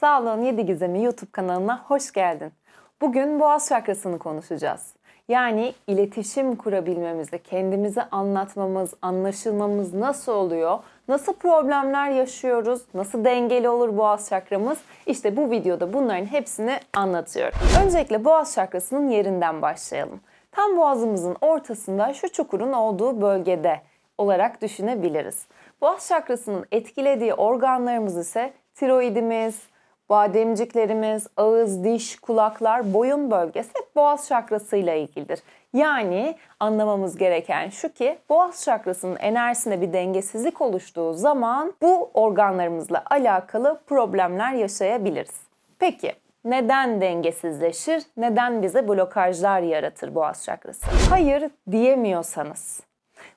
Sağlığın 7 Gizemi YouTube kanalına hoş geldin. Bugün boğaz çakrasını konuşacağız. Yani iletişim kurabilmemizde kendimizi anlatmamız, anlaşılmamız nasıl oluyor? Nasıl problemler yaşıyoruz? Nasıl dengeli olur boğaz çakramız? İşte bu videoda bunların hepsini anlatıyorum. Öncelikle boğaz çakrasının yerinden başlayalım. Tam boğazımızın ortasında şu çukurun olduğu bölgede olarak düşünebiliriz. Boğaz çakrasının etkilediği organlarımız ise tiroidimiz, bademciklerimiz, ağız, diş, kulaklar, boyun bölgesi hep boğaz çakrasıyla ilgilidir. Yani anlamamız gereken şu ki boğaz çakrasının enerjisinde bir dengesizlik oluştuğu zaman bu organlarımızla alakalı problemler yaşayabiliriz. Peki neden dengesizleşir? Neden bize blokajlar yaratır boğaz çakrası? Hayır diyemiyorsanız.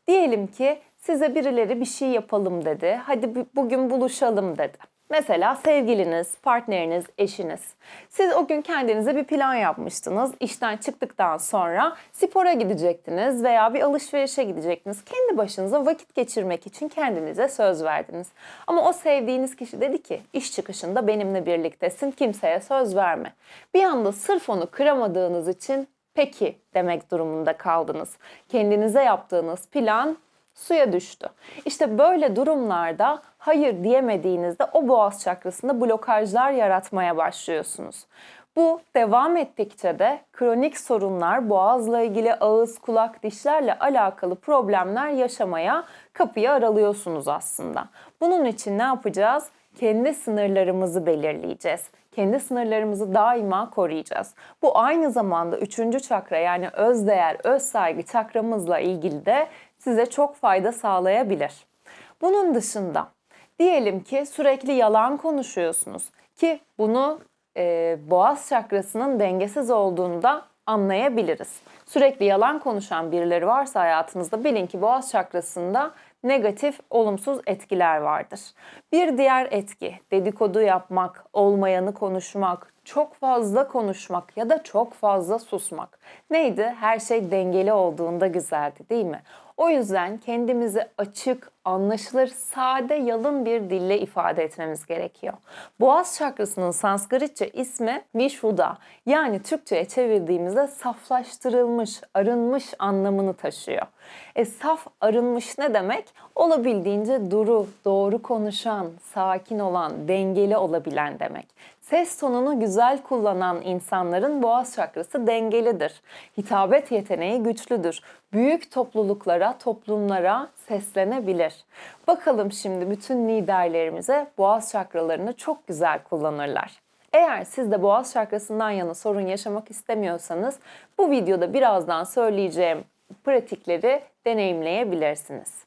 Diyelim ki size birileri bir şey yapalım dedi. Hadi bu- bugün buluşalım dedi. Mesela sevgiliniz, partneriniz, eşiniz. Siz o gün kendinize bir plan yapmıştınız. İşten çıktıktan sonra spora gidecektiniz veya bir alışverişe gidecektiniz. Kendi başınıza vakit geçirmek için kendinize söz verdiniz. Ama o sevdiğiniz kişi dedi ki iş çıkışında benimle birliktesin, kimseye söz verme. Bir anda sırf onu kıramadığınız için peki demek durumunda kaldınız. Kendinize yaptığınız plan suya düştü. İşte böyle durumlarda hayır diyemediğinizde o boğaz çakrasında blokajlar yaratmaya başlıyorsunuz. Bu devam ettikçe de kronik sorunlar, boğazla ilgili ağız, kulak, dişlerle alakalı problemler yaşamaya kapıyı aralıyorsunuz aslında. Bunun için ne yapacağız? Kendi sınırlarımızı belirleyeceğiz. Kendi sınırlarımızı daima koruyacağız. Bu aynı zamanda üçüncü çakra yani öz değer, öz saygı çakramızla ilgili de size çok fayda sağlayabilir. Bunun dışında diyelim ki sürekli yalan konuşuyorsunuz ki bunu e, boğaz çakrasının dengesiz olduğunu da anlayabiliriz. Sürekli yalan konuşan birileri varsa hayatınızda bilin ki boğaz çakrasında negatif, olumsuz etkiler vardır. Bir diğer etki dedikodu yapmak, olmayanı konuşmak, çok fazla konuşmak ya da çok fazla susmak. Neydi? Her şey dengeli olduğunda güzeldi değil mi? O yüzden kendimizi açık, anlaşılır, sade, yalın bir dille ifade etmemiz gerekiyor. Boğaz çakrasının Sanskritçe ismi Vishuddha. Yani Türkçe'ye çevirdiğimizde saflaştırılmış, arınmış anlamını taşıyor. E saf, arınmış ne demek? Olabildiğince duru, doğru konuşan, sakin olan, dengeli olabilen demek. Ses tonunu güzel kullanan insanların boğaz çakrası dengelidir. Hitabet yeteneği güçlüdür. Büyük topluluklara, toplumlara seslenebilir. Bakalım şimdi bütün liderlerimize boğaz çakralarını çok güzel kullanırlar. Eğer siz de boğaz çakrasından yana sorun yaşamak istemiyorsanız bu videoda birazdan söyleyeceğim pratikleri deneyimleyebilirsiniz.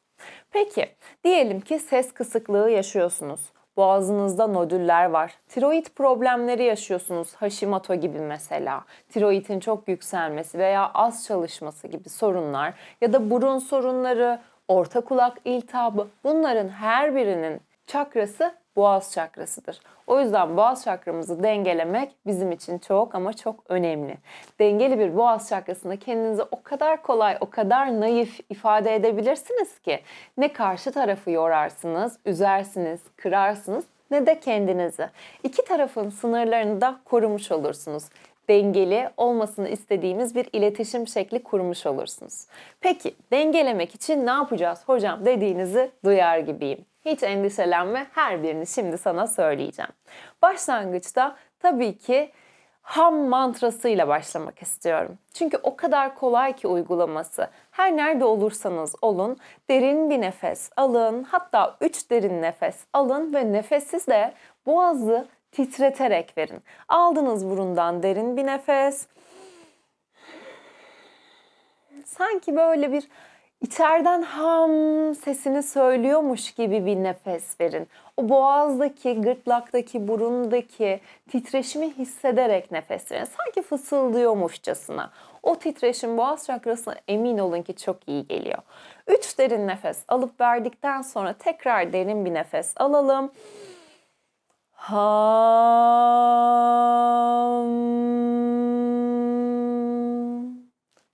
Peki, diyelim ki ses kısıklığı yaşıyorsunuz. Boğazınızda nodüller var. Tiroid problemleri yaşıyorsunuz. Hashimoto gibi mesela. Tiroidin çok yükselmesi veya az çalışması gibi sorunlar ya da burun sorunları, orta kulak iltihabı bunların her birinin çakrası boğaz çakrasıdır. O yüzden boğaz çakramızı dengelemek bizim için çok ama çok önemli. Dengeli bir boğaz çakrasında kendinizi o kadar kolay, o kadar naif ifade edebilirsiniz ki ne karşı tarafı yorarsınız, üzersiniz, kırarsınız ne de kendinizi. İki tarafın sınırlarını da korumuş olursunuz dengeli olmasını istediğimiz bir iletişim şekli kurmuş olursunuz. Peki dengelemek için ne yapacağız hocam dediğinizi duyar gibiyim. Hiç endişelenme her birini şimdi sana söyleyeceğim. Başlangıçta tabii ki ham mantrasıyla başlamak istiyorum. Çünkü o kadar kolay ki uygulaması. Her nerede olursanız olun derin bir nefes alın. Hatta 3 derin nefes alın ve nefesi de boğazı titreterek verin. Aldınız burundan derin bir nefes. Sanki böyle bir içeriden ham sesini söylüyormuş gibi bir nefes verin. O boğazdaki, gırtlaktaki, burundaki titreşimi hissederek nefes verin. Sanki fısıldıyormuşçasına. O titreşim boğaz çakrasına emin olun ki çok iyi geliyor. Üç derin nefes alıp verdikten sonra tekrar derin bir nefes alalım. Ham.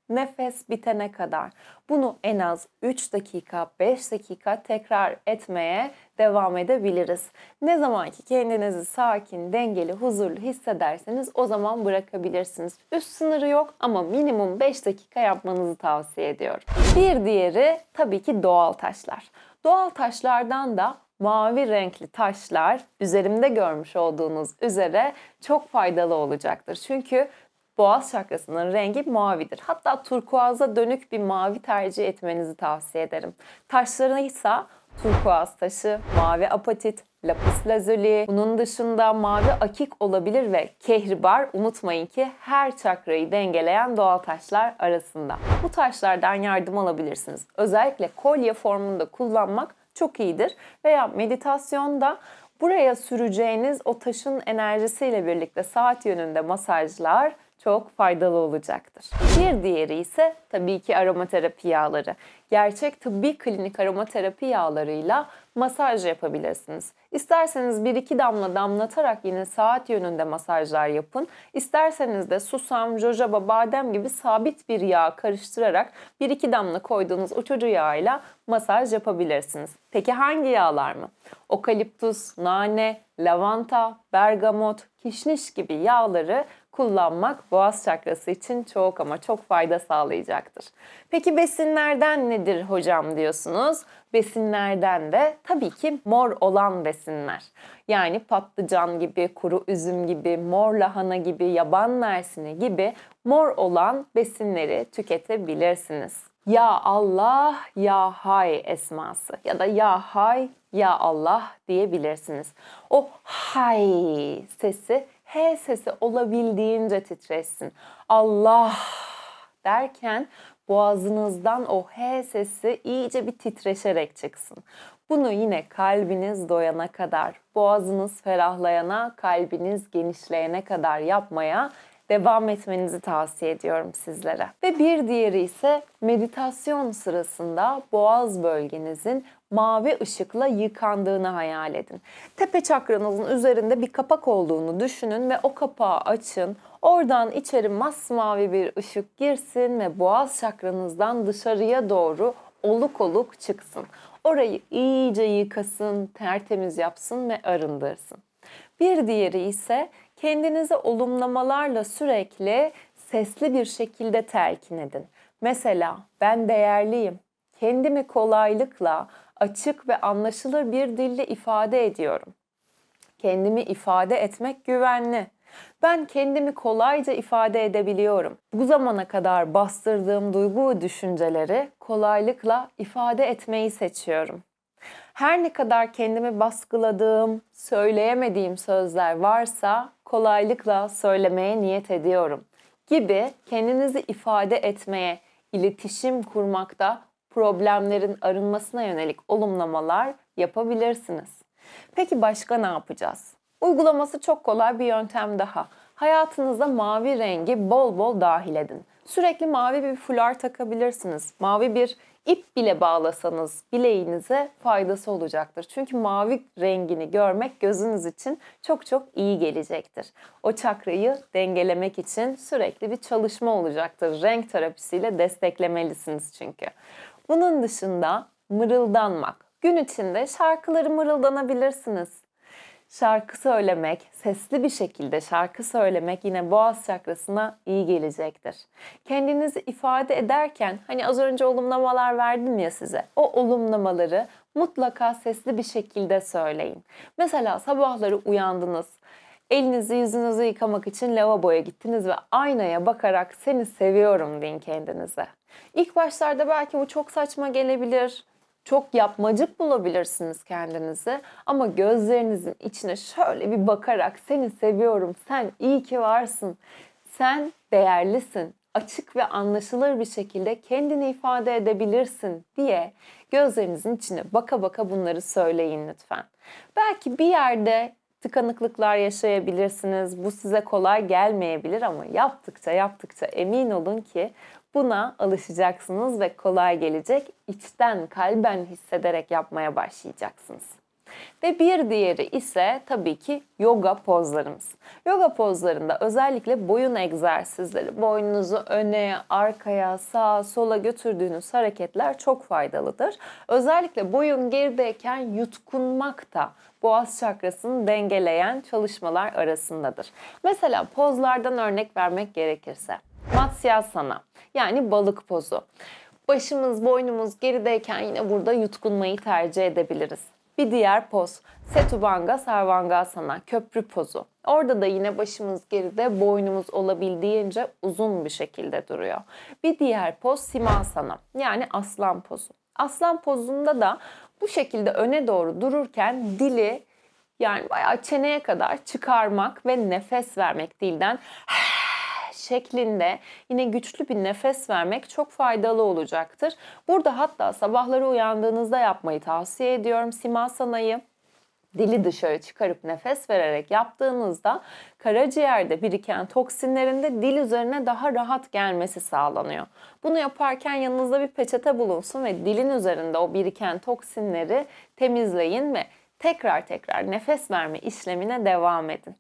Nefes bitene kadar. Bunu en az 3 dakika, 5 dakika tekrar etmeye devam edebiliriz. Ne zaman ki kendinizi sakin, dengeli, huzurlu hissederseniz o zaman bırakabilirsiniz. Üst sınırı yok ama minimum 5 dakika yapmanızı tavsiye ediyorum. Bir diğeri tabii ki doğal taşlar. Doğal taşlardan da mavi renkli taşlar üzerimde görmüş olduğunuz üzere çok faydalı olacaktır. Çünkü boğaz çakrasının rengi mavidir. Hatta turkuaza dönük bir mavi tercih etmenizi tavsiye ederim. Taşlarına ise turkuaz taşı, mavi apatit, lapis lazuli, bunun dışında mavi akik olabilir ve kehribar unutmayın ki her çakrayı dengeleyen doğal taşlar arasında. Bu taşlardan yardım alabilirsiniz. Özellikle kolye formunda kullanmak çok iyidir. Veya meditasyonda buraya süreceğiniz o taşın enerjisiyle birlikte saat yönünde masajlar çok faydalı olacaktır. Bir diğeri ise tabii ki aromaterapi yağları. Gerçek tıbbi klinik aromaterapi yağlarıyla masaj yapabilirsiniz. İsterseniz 1-2 damla damlatarak yine saat yönünde masajlar yapın. İsterseniz de susam, jojoba, badem gibi sabit bir yağ karıştırarak 1-2 damla koyduğunuz uçucu yağıyla masaj yapabilirsiniz. Peki hangi yağlar mı? Okaliptus, nane, lavanta, bergamot, kişniş gibi yağları kullanmak boğaz çakrası için çok ama çok fayda sağlayacaktır. Peki besinlerden nedir hocam diyorsunuz? Besinlerden de tabii ki mor olan besinler. Yani patlıcan gibi, kuru üzüm gibi, mor lahana gibi, yaban mersini gibi mor olan besinleri tüketebilirsiniz. Ya Allah, Ya Hay esması ya da Ya Hay, Ya Allah diyebilirsiniz. O Hay sesi H sesi olabildiğince titreşsin. Allah derken boğazınızdan o H sesi iyice bir titreşerek çıksın. Bunu yine kalbiniz doyana kadar, boğazınız ferahlayana, kalbiniz genişleyene kadar yapmaya devam etmenizi tavsiye ediyorum sizlere. Ve bir diğeri ise meditasyon sırasında boğaz bölgenizin mavi ışıkla yıkandığını hayal edin. Tepe çakranızın üzerinde bir kapak olduğunu düşünün ve o kapağı açın. Oradan içeri masmavi bir ışık girsin ve boğaz çakranızdan dışarıya doğru oluk oluk çıksın. Orayı iyice yıkasın, tertemiz yapsın ve arındırsın. Bir diğeri ise kendinizi olumlamalarla sürekli sesli bir şekilde telkin edin. Mesela ben değerliyim. Kendimi kolaylıkla açık ve anlaşılır bir dille ifade ediyorum. Kendimi ifade etmek güvenli. Ben kendimi kolayca ifade edebiliyorum. Bu zamana kadar bastırdığım duygu ve düşünceleri kolaylıkla ifade etmeyi seçiyorum. Her ne kadar kendimi baskıladığım, söyleyemediğim sözler varsa kolaylıkla söylemeye niyet ediyorum gibi kendinizi ifade etmeye, iletişim kurmakta problemlerin arınmasına yönelik olumlamalar yapabilirsiniz. Peki başka ne yapacağız? Uygulaması çok kolay bir yöntem daha. Hayatınıza mavi rengi bol bol dahil edin. Sürekli mavi bir fular takabilirsiniz. Mavi bir ip bile bağlasanız bileğinize faydası olacaktır. Çünkü mavi rengini görmek gözünüz için çok çok iyi gelecektir. O çakrayı dengelemek için sürekli bir çalışma olacaktır. Renk terapisiyle desteklemelisiniz çünkü. Bunun dışında mırıldanmak. Gün içinde şarkıları mırıldanabilirsiniz şarkı söylemek, sesli bir şekilde şarkı söylemek yine boğaz çakrasına iyi gelecektir. Kendinizi ifade ederken hani az önce olumlamalar verdim ya size. O olumlamaları mutlaka sesli bir şekilde söyleyin. Mesela sabahları uyandınız. Elinizi yüzünüzü yıkamak için lavaboya gittiniz ve aynaya bakarak seni seviyorum deyin kendinize. İlk başlarda belki bu çok saçma gelebilir çok yapmacık bulabilirsiniz kendinizi ama gözlerinizin içine şöyle bir bakarak seni seviyorum, sen iyi ki varsın, sen değerlisin, açık ve anlaşılır bir şekilde kendini ifade edebilirsin diye gözlerinizin içine baka baka bunları söyleyin lütfen. Belki bir yerde tıkanıklıklar yaşayabilirsiniz. Bu size kolay gelmeyebilir ama yaptıkça yaptıkça emin olun ki Buna alışacaksınız ve kolay gelecek. İçten, kalben hissederek yapmaya başlayacaksınız. Ve bir diğeri ise tabii ki yoga pozlarımız. Yoga pozlarında özellikle boyun egzersizleri, boynunuzu öne, arkaya, sağa, sola götürdüğünüz hareketler çok faydalıdır. Özellikle boyun gerideyken yutkunmak da boğaz çakrasını dengeleyen çalışmalar arasındadır. Mesela pozlardan örnek vermek gerekirse Matsyasana yani balık pozu. Başımız, boynumuz gerideyken yine burada yutkunmayı tercih edebiliriz. Bir diğer poz Setubanga Sarvangasana köprü pozu. Orada da yine başımız geride, boynumuz olabildiğince uzun bir şekilde duruyor. Bir diğer poz Simasana yani aslan pozu. Aslan pozunda da bu şekilde öne doğru dururken dili yani bayağı çeneye kadar çıkarmak ve nefes vermek dilden şeklinde yine güçlü bir nefes vermek çok faydalı olacaktır. Burada hatta sabahları uyandığınızda yapmayı tavsiye ediyorum Simasana'yı. Dili dışarı çıkarıp nefes vererek yaptığınızda karaciğerde biriken toksinlerin de dil üzerine daha rahat gelmesi sağlanıyor. Bunu yaparken yanınızda bir peçete bulunsun ve dilin üzerinde o biriken toksinleri temizleyin ve tekrar tekrar nefes verme işlemine devam edin.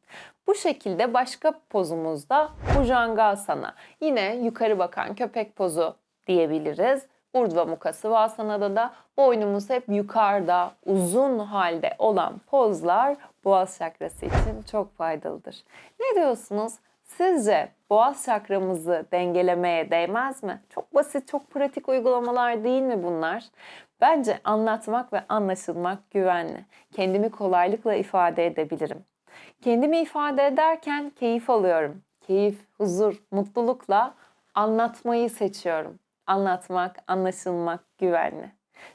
Bu şekilde başka pozumuzda Bhujangasana. Yine yukarı bakan köpek pozu diyebiliriz. Urdhva Mukha Svasana'da da boynumuz hep yukarıda uzun halde olan pozlar boğaz çakrası için çok faydalıdır. Ne diyorsunuz? Sizce boğaz çakramızı dengelemeye değmez mi? Çok basit, çok pratik uygulamalar değil mi bunlar? Bence anlatmak ve anlaşılmak güvenli. Kendimi kolaylıkla ifade edebilirim. Kendimi ifade ederken keyif alıyorum. Keyif, huzur, mutlulukla anlatmayı seçiyorum. Anlatmak, anlaşılmak güvenli.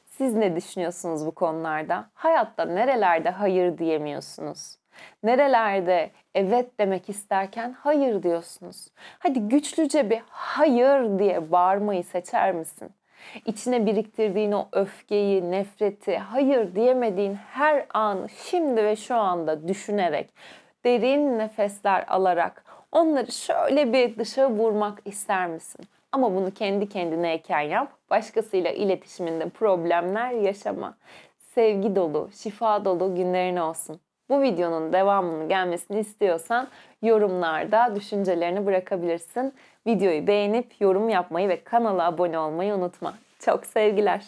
Siz ne düşünüyorsunuz bu konularda? Hayatta nerelerde hayır diyemiyorsunuz? Nerelerde evet demek isterken hayır diyorsunuz? Hadi güçlüce bir hayır diye bağırmayı seçer misin? İçine biriktirdiğin o öfkeyi, nefreti, hayır diyemediğin her anı şimdi ve şu anda düşünerek, derin nefesler alarak onları şöyle bir dışa vurmak ister misin? Ama bunu kendi kendineyken yap. Başkasıyla iletişiminde problemler yaşama. Sevgi dolu, şifa dolu günlerin olsun. Bu videonun devamının gelmesini istiyorsan yorumlarda düşüncelerini bırakabilirsin. Videoyu beğenip yorum yapmayı ve kanala abone olmayı unutma. Çok sevgiler.